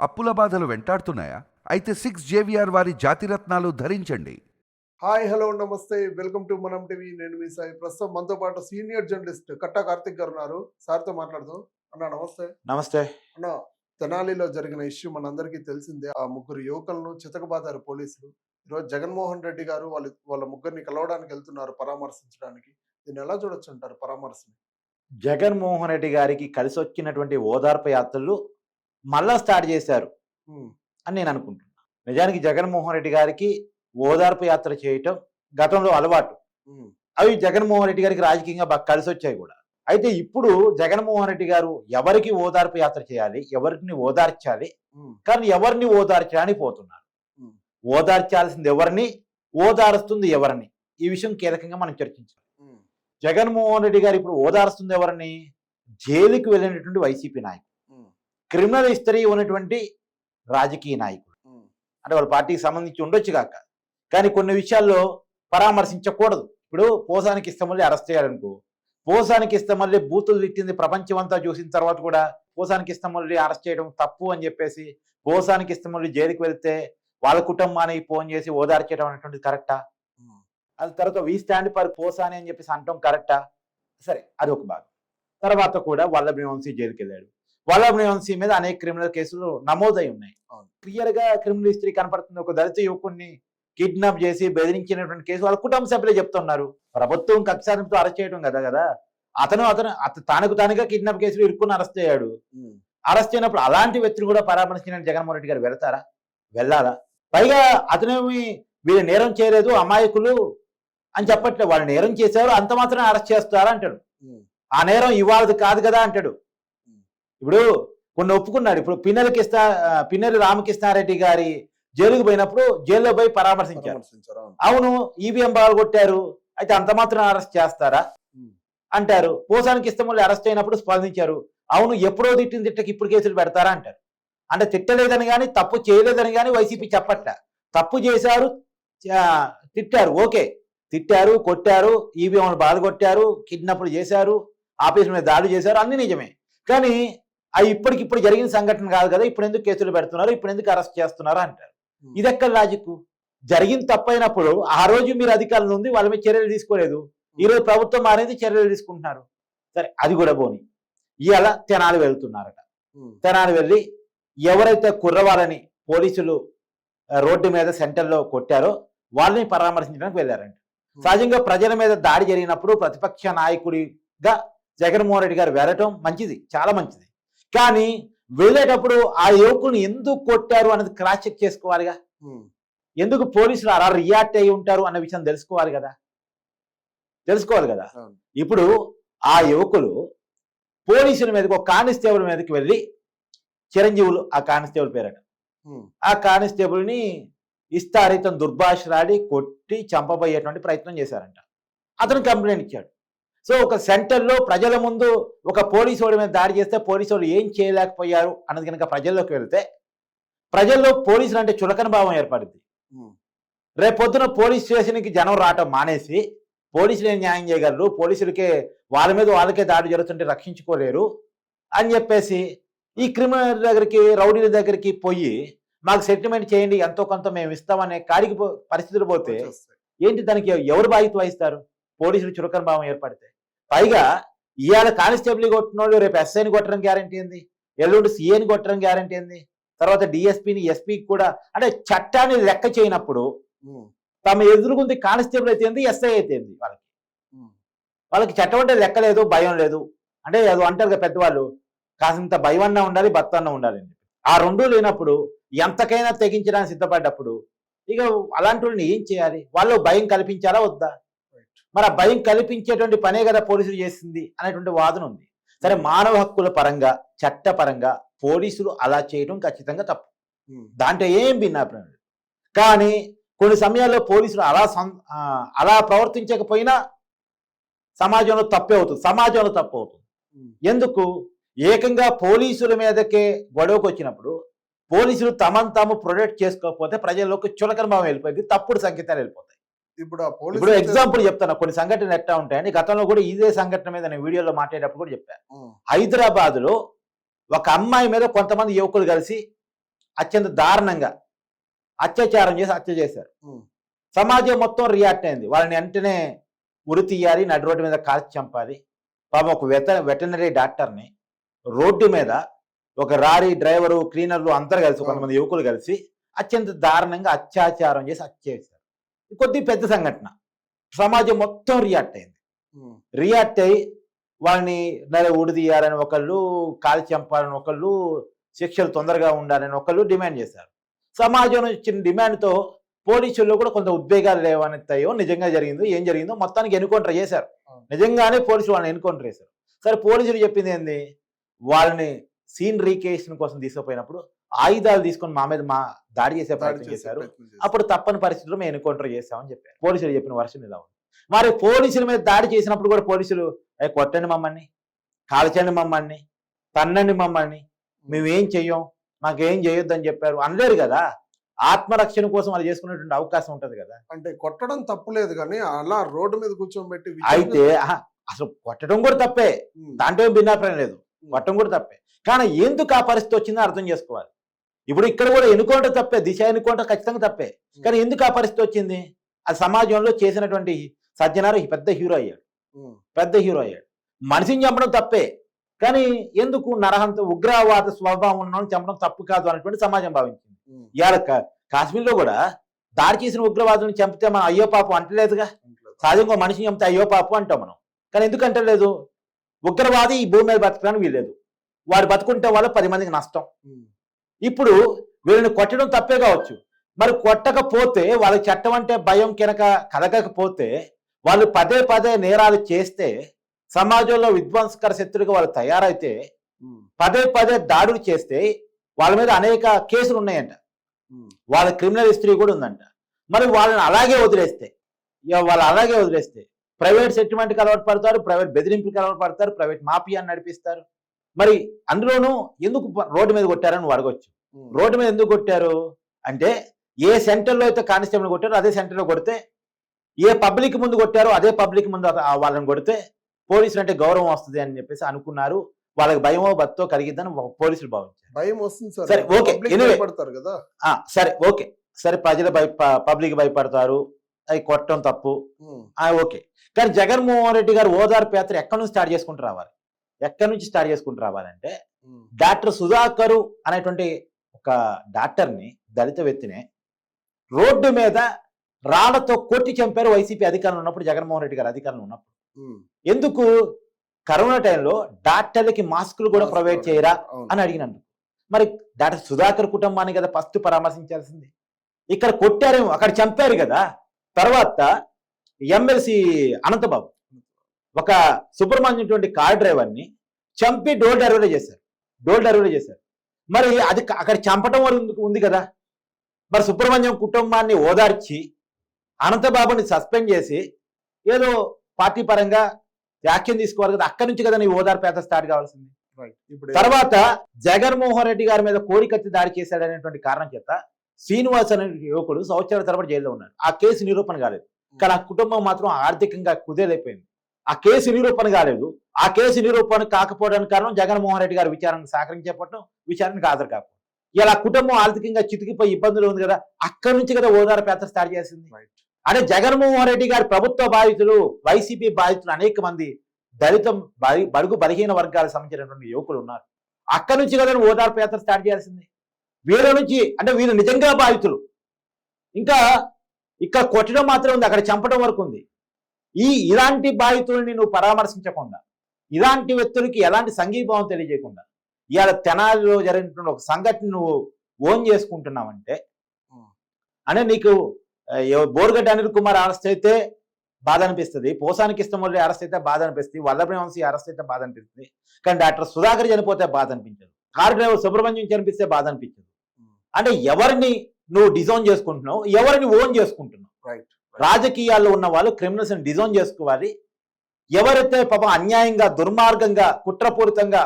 అప్పుల బాధలు వెంటాడుతున్నాయా? అయితే సిక్స్ జేవిఆర్ వారి జాతిరత్నాలు ధరించండి. హాయ్ హలో నమస్తే. Welcome to Manam TV. నేను మీ సాయి ప్రస్తుతం. మనతో పాటు సీనియర్ జర్నలిస్ట్ కట్టా కార్తిక్ గారు ఉన్నారు. సార్తో మాట్లాడుతూ అన్న నమస్తే. నమస్తే. అన్న తెనాలిలో జరిగిన ఇష్యూ మనందరికీ తెలిసిందే. ఆ ముగ్గురు యువకులను చితకబాదారు పోలీసులు. ఈరోజు జగన్మోహన్ రెడ్డి గారు వాళ్ళ వాళ్ళ ముగ్గురిని కలవడానికి వెళ్తున్నారు పరామర్శించడానికి. దీన్ని ఎలా చూడొచ్చు అంటారు పరామర్శని? జగన్మోహన్ రెడ్డి గారికి కలిసి వచ్చినటువంటి ఓదార్పు యాత్రలు మళ్ళా స్టార్ట్ చేశారు అని నేను అనుకుంటున్నా. నిజానికి జగన్మోహన్ రెడ్డి గారికి ఓదార్పు యాత్ర చేయటం గతంలో అలవాటు. అవి జగన్మోహన్ రెడ్డి గారికి రాజకీయంగా బాగా కలిసి వచ్చాయి కూడా. అయితే ఇప్పుడు జగన్మోహన్ రెడ్డి గారు ఎవరికి ఓదార్పు యాత్ర చేయాలి ఎవరిని ఓదార్చాలి? కానీ ఎవరిని ఓదార్చడానికి పోతున్నారు. ఓదార్చాల్సింది ఎవరిని? ఓదారుస్తుంది ఎవరిని? ఈ విషయం కీలకంగా మనం చర్చించాలి. జగన్మోహన్ రెడ్డి గారు ఇప్పుడు ఓదారుస్తుంది ఎవరిని? జైలుకి వెళ్ళినటువంటి వైసీపీ నాయకుడు ఉమ్, క్రిమినల్ హిస్టరీ ఉన్నటువంటి రాజకీయ నాయకుడు. ఉమ్, అంటే వాళ్ళ పార్టీకి సంబంధించి ఉండొచ్చు కాక. కానీ కొన్ని విషయాల్లో పరామర్శించకూడదు. ఇప్పుడు పోసానికి ఇష్టమల్లి అరెస్ట్ చేయాలనుకో. పోసానికి ఇష్టమల్లి బూతులు తిట్టింది ప్రపంచం అంతా చూసిన తర్వాత కూడా పోసానికి ఇష్టమల్లి అరెస్ట్ చేయడం తప్పు అని చెప్పేసి పోసానికి ఇష్టమల్లి జైలుకి వెళ్తే వాళ్ళ కుటుంబానికి ఫోన్ చేసి ఓదార్చేయడం అనేటువంటిది కరెక్టా? అది తర్వాత వీ స్టాండ్ ఫర్ పోసాని అని చెప్పేసి అంటాం కరెక్టా? సరే అది ఒక భాగం. తర్వాత కూడా వల్లభి వంశీ జైలుకి వెళ్ళాడు వల్లభి వంశీ మీద అనేక క్రిమినల్ కేసులు నమోదై ఉన్నాయి. క్లియర్గా క్రిమినల్ హిస్టరీ కనపడుతుంది. ఒక దళిత యువకుడిని కిడ్నాప్ చేసి బెదిరించినటువంటి కేసు వాళ్ళ కుటుంబ సభ్యులే చెప్తున్నారు. ప్రభుత్వం కక్షాంతో అరెస్ట్ చేయడం కదా కదా? అతను అతను అత తానుకు తానుగా కిడ్నాప్ కేసులు ఇరుక్కుని అరెస్ట్ అయ్యాడు అరెస్ట్ అయినప్పుడు అలాంటి వ్యక్తిని కూడా పరామర్శించిన జగన్మోహన్ రెడ్డి గారు వెళ్తారా? వెళ్ళాలా? పైగా అతనేమి వీళ్ళు నేరం చేయలేదు అమాయకులు అని చెప్పట్లేదు వాళ్ళు నేరం చేశారు అంత మాత్రం అరెస్ట్ చేస్తారా అంటాడు. ఆ నేరం ఇవాళది కాదు కదా అంటాడు. ఇప్పుడు కొన్ని ఒప్పుకున్నాడు. ఇప్పుడు పిన్నెల కిస్తా పిన్నెల రామకృష్ణారెడ్డి గారి జైలుకు పోయినప్పుడు జైల్లో పోయి పరామర్శించారు. అవును. ఈవీఎం బాగా కొట్టారు అయితే అంత మాత్రం అరెస్ట్ చేస్తారా? అంటారు. పోసానికి ఇష్టం అరెస్ట్ అయినప్పుడు స్పందించారు. అవును ఎప్పుడో తిట్టిన తిట్టకి ఇప్పుడు కేసులు పెడతారా అంటారు. అంటే తిట్టలేదని కానీ తప్పు చేయలేదని కానీ వైసీపీ చెప్పట్ల తప్పు చేశారు తిట్టారు. ఓకే. తిట్టారు కొట్టారు ఈవీఎంలు బాధ కొట్టారు కిడ్నాప్లు చేశారు ఆఫీస్ మీద దాడి చేశారు అన్ని నిజమే. కానీ అవి ఇప్పటికిప్పుడు జరిగిన సంఘటన కాదు కదా ఇప్పుడు ఎందుకు కేసులు పెడుతున్నారు ఇప్పుడు ఎందుకు అరెస్ట్ చేస్తున్నారు అంటారు. ఇది ఎక్కడ లాజిక్ జరిగిన తప్పైనప్పుడు ఆ రోజు మీరు అధికారులు ఉంది వాళ్ళ మీద చర్యలు తీసుకోలేదు. ఈ రోజు ప్రభుత్వం మారేది చర్యలు తీసుకుంటున్నారు. సరే అది కూడా పోని. ఇవాళ తెనాలి వెళ్తున్నారట. తెనాలి వెళ్ళి ఎవరైతే కుర్రవాళ్ళని పోలీసులు రోడ్డు మీద సెంటర్లో కొట్టారో వాళ్ళని పరామర్శించడానికి వెళ్ళారంట. సహజంగా ప్రజల మీద దాడి జరిగినప్పుడు ప్రతిపక్ష నాయకుడిగా జగన్మోహన్ రెడ్డి గారు వెళ్ళటం మంచిది చాలా మంచిది. కానీ వెళ్ళేటప్పుడు ఆ యువకుని ఎందుకు కొట్టారు అనేది క్రాస్ చెక్ చేసుకోవాలిగా? ఎందుకు పోలీసులు అలా రియాక్ట్ అయి ఉంటారు అన్న విషయం తెలుసుకోవాలి కదా? తెలుసుకోవాలి కదా. ఇప్పుడు ఆ యువకులు పోలీసుల మీదకి ఒక కానిస్టేబుల్ మీదకి వెళ్ళి చిరంజీవులు ఆ కానిస్టేబుల్ పేరట. ఆ కానిస్టేబుల్ని ఇస్తారితం దుర్భాషలాడి కొట్టి చంపబోయేటువంటి ప్రయత్నం చేశారంట. అతను కంప్లైంట్ ఇచ్చాడు. సో ఒక సెంటర్లో ప్రజల ముందు ఒక పోలీసు వాడి మీద దాడి చేస్తే పోలీసు వాళ్ళు ఏం చేయలేకపోయారు అన్నది కనుక ప్రజల్లోకి వెళ్తే ప్రజల్లో పోలీసులు అంటే చులకన భావం ఏర్పడింది. రేపొద్దున పోలీస్ స్టేషన్కి జనం రావటం మానేసి పోలీసులు ఏం న్యాయం చేయగలరు? పోలీసులకే వాళ్ళ మీద వాళ్ళకే దాడి జరుగుతుంటే రక్షించుకోలేరు అని చెప్పేసి ఈ క్రిమినల్ దగ్గరికి రౌడీల దగ్గరికి పోయి మాకు సెటిల్మెంట్ చేయండి ఎంతో కొంత మేము ఇస్తామనే కాడికి పరిస్థితులు పోతే. ఏంటి దానికి ఎవరు బాధ్యత వహిస్తారు? పోలీసులు చురకన భావం ఏర్పడితే. పైగా ఇవాళ కానిస్టేబుల్ కొట్టిన వాళ్ళు రేపు ఎస్ఐని కొట్టడం గ్యారంటీ ఏంది? ఎల్లుండి సీఏని కొట్టడం గ్యారంటీ ఏంది? తర్వాత డిఎస్పీని ఎస్పీకి కూడా అంటే చట్టాన్ని లెక్క చేయనప్పుడు తమ ఎదురుగుంది కానిస్టేబుల్ అయితే ఎస్ఐ అయితే వాళ్ళకి? వాళ్ళకి చట్టం అంటే లెక్క లేదు భయం లేదు. అంటే అది అంటారు కదా పెద్దవాళ్ళు కాసింత భయం అన్నా ఉండాలి భర్త అన్న ఉండాలి అని చెప్పి. ఆ రెండూ లేనప్పుడు ఎంతకైనా తెగించడానికి సిద్ధపడ్డప్పుడు ఇక అలాంటి వాళ్ళని ఏం చేయాలి? వాళ్ళు భయం కల్పించాలా వద్దా. మరి భయం కల్పించేటువంటి పనే కదా పోలీసులు చేసింది అనేటువంటి వాదన ఉంది. సరే మానవ హక్కుల పరంగా చట్టపరంగా పోలీసులు అలా చేయడం ఖచ్చితంగా తప్పు. ఉమ్, దాంట్లో ఏం భిన్నాభిప్రాయం కానీ కొన్ని సమయాల్లో పోలీసులు అలా అలా ప్రవర్తించకపోయినా సమాజంలో తప్పే అవుతుంది. సమాజంలో తప్పు అవుతుంది. ఉమ్, ఎందుకు? ఏకంగా పోలీసుల మీదకే గొడవకు వచ్చినప్పుడు పోలీసులు తమను తాము ప్రొటెక్ట్ చేసుకోకపోతే ప్రజల్లోకి చులకన భావం వెళ్ళిపోయింది. తప్పుడు సంకేతాలు వెళ్ళిపోతాయి. ఇప్పుడు ఆ పోలీసు ఇప్పుడు ఎగ్జాంపుల్ చెప్తాను. కొన్ని సంఘటనలు ఎట్లా ఉంటాయని. గతంలో కూడా ఇదే సంఘటన మీద నేను వీడియోలో మాట్లాడేటప్పుడు కూడా చెప్పాను హైదరాబాద్లో ఒక అమ్మాయి మీద కొంతమంది యువకులు కలిసి అత్యంత దారుణంగా అత్యాచారం చేసి హత్య చేశారు. సమాజం మొత్తం రియాక్ట్ అయింది. వాళ్ళని వెంటనే ఉరి తీయాలి నడి రోడ్డు మీద కాల్చి చంపాలి. పాపం ఒక వెట వెటనరీ డాక్టర్ని రోడ్డు మీద ఒక రారీ డ్రైవరు క్లీనర్లు అందరు కలిసి కొంతమంది యువకులు కలిసి అత్యంత దారుణంగా అత్యాచారం చేసి హత్య చేశారు. కొద్ది పెద్ద సంఘటన. సమాజం మొత్తం రియాక్ట్ అయింది. రియాక్ట్ అయ్యి వాళ్ళని నరే ఉడి తీయాలని ఒకళ్ళు కాలి చంపాలని ఒకళ్ళు శిక్షలు తొందరగా ఉండాలని ఒకళ్ళు డిమాండ్ చేశారు. సమాజం ఇచ్చిన డిమాండ్తో పోలీసుల్లో కూడా కొంత ఉద్వేగాలు లేవనెత్తాయో నిజంగా జరిగిందో ఏం జరిగిందో మొత్తానికి ఎన్కౌంటర్ చేశారు. నిజంగానే పోలీసులు వాళ్ళని ఎన్కౌంటర్ చేశారు. సరే పోలీసులు చెప్పింది ఏంది? వాళ్ళని సీన్ రీకేషన్ కోసం తీసుకుపోయినప్పుడు ఆయుధాలు తీసుకొని మా మీద మా దాడి చేసే ప్రయత్నం చేశారు. అప్పుడు తప్పని పరిస్థితుల్లో మేము ఎన్కౌంటర్ చేస్తామని చెప్పారు. పోలీసులు చెప్పిన వర్షన్ ఇలా ఉంది. మరి పోలీసుల మీద దాడి చేసినప్పుడు కూడా పోలీసులు "ఏ, కొట్టండి మమ్మల్ని కాల్చండి మమ్మల్ని తన్నండి మమ్మల్ని మేమేం చెయ్యం మాకేం చేయొద్దని చెప్పారు. అనలేరు కదా. ఆత్మరక్షణ కోసం వాళ్ళు చేసుకునేటువంటి అవకాశం ఉంటది కదా. అంటే కొట్టడం తప్పులేదు కానీ అలా రోడ్డు మీద కూర్చోబెట్టి అయితే అసలు కొట్టడం కూడా తప్పే. దాంట్లో భిన్నాభిప్రాయం లేదు. కొట్టడం కూడా తప్పే. కానీ ఎందుకు ఆ పరిస్థితి వచ్చిందో అర్థం చేసుకోవాలి. ఇప్పుడు ఇక్కడ కూడా ఎన్నుకోవడం తప్పే దిశ ఎన్నుకోవడం ఖచ్చితంగా తప్పే. కానీ ఎందుకు ఆ పరిస్థితి వచ్చింది? అది సమాజంలో చేసినటువంటి సజ్జనారు పెద్ద హీరో అయ్యాడు. పెద్ద హీరో అయ్యాడు. మనిషిని చంపడం తప్పే. కానీ ఎందుకు నరహంత ఉగ్రవాద స్వభావం ఉన్న చంపడం తప్పు కాదు అనేటువంటి సమాజం భావించింది. ఇవాళ కాశ్మీర్లో కూడా దాడి చేసిన ఉగ్రవాదులను చంపితే మనం అయ్యో పాపం అంటలేదుగా? అంటలేదు. సహజంగా మనిషిని చంపితే అయ్యో పాపం అంటాం మనం. కానీ ఎందుకు అంటలేదు? ఉగ్రవాది ఈ భూమి మీద బతకడానికి వీల్లేదు. వాడు బతుకుంటే వల్ల పది మందికి నష్టం. ఇప్పుడు వీళ్ళని కొట్టడం తప్పే కావచ్చు మరి కొట్టకపోతే వాళ్ళకి చట్టం అంటే భయం కినక కలగకపోతే వాళ్ళు పదే పదే నేరాలు చేస్తే సమాజంలో విధ్వంసకర శత్రువుగా వాళ్ళు తయారైతే. పదే పదే దాడులు చేస్తే వాళ్ళ మీద అనేక కేసులు ఉన్నాయంట. వాళ్ళ క్రిమినల్ హిస్టరీ కూడా ఉందంట మరి వాళ్ళని అలాగే వదిలేస్తే వాళ్ళు అలాగే వదిలేస్తే ప్రైవేట్ సెటిల్మెంట్కి అలవాటు పడతారు ప్రైవేట్ బెదిరింపుకి అలవాటు పడతారు ప్రైవేట్ మాఫియాని నడిపిస్తారు మరి అందులోనూ ఎందుకు రోడ్డు మీద కొట్టారని నువ్వు అడగొచ్చు. రోడ్డు మీద ఎందుకు కొట్టారు? అంటే ఏ సెంటర్లో అయితే కానిస్టేబుల్ కొట్టారో అదే సెంటర్లో కొడితే ఏ పబ్లిక్ ముందు కొట్టారో అదే పబ్లిక్ ముందు వాళ్ళని కొడితే పోలీసులు అంటే గౌరవం వస్తుంది అని చెప్పేసి అనుకున్నారు. వాళ్ళకి భయమో భక్తో కలిగిద్దని పోలీసులు భావించారు. భయం వస్తుంది సార్. ఓకే. భయపడతారు కదా. సరే ఓకే. సరే ప్రజలు భయ పబ్లిక్ భయపడతారు. అవి కొట్టడం తప్పు. ఓకే. కానీ జగన్మోహన్ రెడ్డి గారు ఓదార్పు యాత్ర ఎక్కడి నుంచి స్టార్ట్ చేసుకుంటూ రావాలి? ఎక్కడి నుంచి స్టార్ట్ చేసుకుంటూ రావాలంటే. డాక్టర్ సుధాకరు అనేటువంటి ఒక డాక్టర్ని దళిత వ్యక్తినే రోడ్డు మీద రాళ్ళతో కొట్టి చంపారు వైసీపీ అధికారంలో ఉన్నప్పుడు జగన్మోహన్ రెడ్డి గారు అధికారంలో ఉన్నప్పుడు. ఎందుకు? కరోనా టైంలో డాక్టర్లకి మాస్కులు కూడా ప్రొవైడ్ చేయరా. అని అడిగినందుకు. మరి డాక్టర్ సుధాకర్ కుటుంబాన్ని కదా ఫస్ట్ పరామర్శించాల్సింది. ఇక్కడ కొట్టారేమో అక్కడ చంపారు కదా. తర్వాత ఎమ్మెల్సీ అనంతబాబు. ఒక సుబ్రహ్మణ్యం కార్ డ్రైవర్ని చంపి డోర్ డెలివరీ చేశారు. డోర్ డెలివరీ చేశారు. మరి అది అక్కడ చంపటం ఉంది- కదా? మరి సుబ్రహ్మణ్యం కుటుంబాన్ని ఓదార్చి అనంతబాబుని సస్పెండ్ చేసి ఏదో పార్టీ పరంగా వ్యాఖ్యం తీసుకోవాలి కదా? అక్కడి నుంచి కదా నీ ఓదార్పు యాత్ర స్టార్ట్ కావాల్సింది. తర్వాత జగన్మోహన్ రెడ్డి గారి మీద కోడికత్తి దాడి చేశాడనేటువంటి కారణం చేత శ్రీనివాస్ అనే యువకుడు సంవత్సరాల తరబడి జైల్లో ఉన్నాడు. ఆ కేసు నిరూపణ కాలేదు. కానీ ఆ కుటుంబం మాత్రం ఆర్థికంగా కుదేలైపోయింది. ఆ కేసు నిరూపణ కాలేదు. ఆ కేసు నిరూపణ కాకపోవడానికి కారణం జగన్మోహన్ రెడ్డి గారు విచారణకు సహకరించేపట్టడం విచారణకు హాజరు కాకపోవడం. ఇలా కుటుంబం ఆర్థికంగా చితికిపోయి ఇబ్బందులు ఉంది కదా అక్కడి నుంచి కదా ఓదార్పు యాత్ర స్టార్ట్ చేసింది. అంటే జగన్మోహన్ రెడ్డి గారి ప్రభుత్వ బాధితులు వైసీపీ బాధితులు అనేక మంది దళిత బడుగు బలహీన వర్గాలకు సంబంధించినటువంటి యువకులు ఉన్నారు. అక్కడి నుంచి కదా నువ్వు ఓదార్పు యాత్ర స్టార్ట్ చేయాల్సింది. వీళ్ళ నుంచి అంటే వీళ్ళు నిజంగా బాధితులు. ఇంకా ఇక్కడ కొట్టడం మాత్రం ఉంది. అక్కడ చంపడం వరకు ఉంది. ఈ ఇలాంటి బాధితుల్ని నువ్వు పరామర్శించకుండా ఇలాంటి వ్యక్తులకి ఎలాంటి సంఘీభావం తెలియజేయకుండా ఇవాళ తెనాలిలో జరిగినటువంటి ఒక సంఘటన నువ్వు ఓన్ చేసుకుంటున్నావంటే. అంటే నీకు బోర్గడ్డ అనిల్ కుమార్ అరెస్ట్ అయితే బాధ అనిపిస్తుంది పోసానికి ఇష్టం వల్ల అరెస్ట్ అయితే బాధ అనిపిస్తుంది వల్లభ్రి వంశీ అరెస్ట్ అయితే బాధ అనిపిస్తుంది కానీ డాక్టర్ సుధాకర్ చనిపోతే బాధ అనిపించదు కారు డ్రైవర్ సుబ్రహ్మణ్యం చనిపిస్తే బాధ అనిపించదు. అంటే ఎవరిని నువ్వు డిజైన్ చేసుకుంటున్నావు ఎవరిని ఓన్ చేసుకుంటున్నావు రైట్ రాజకీయాల్లో ఉన్న వాళ్ళు క్రిమినల్స్ని డిజైన్ చేసుకోవాలి. ఎవరైతే పాపం అన్యాయంగా దుర్మార్గంగా కుట్రపూరితంగా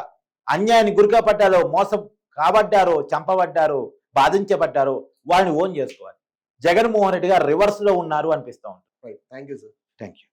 అన్యాయాన్ని గురిగా పడ్డారో మోసం కాబడ్డారో చంపబడ్డారో బాధించబడ్డారో వాళ్ళని ఓన్ చేసుకోవాలి. జగన్మోహన్ రెడ్డి గారు రివర్స్లో ఉన్నారు అనిపిస్తా ఉంటుంది. Thank you sir thank you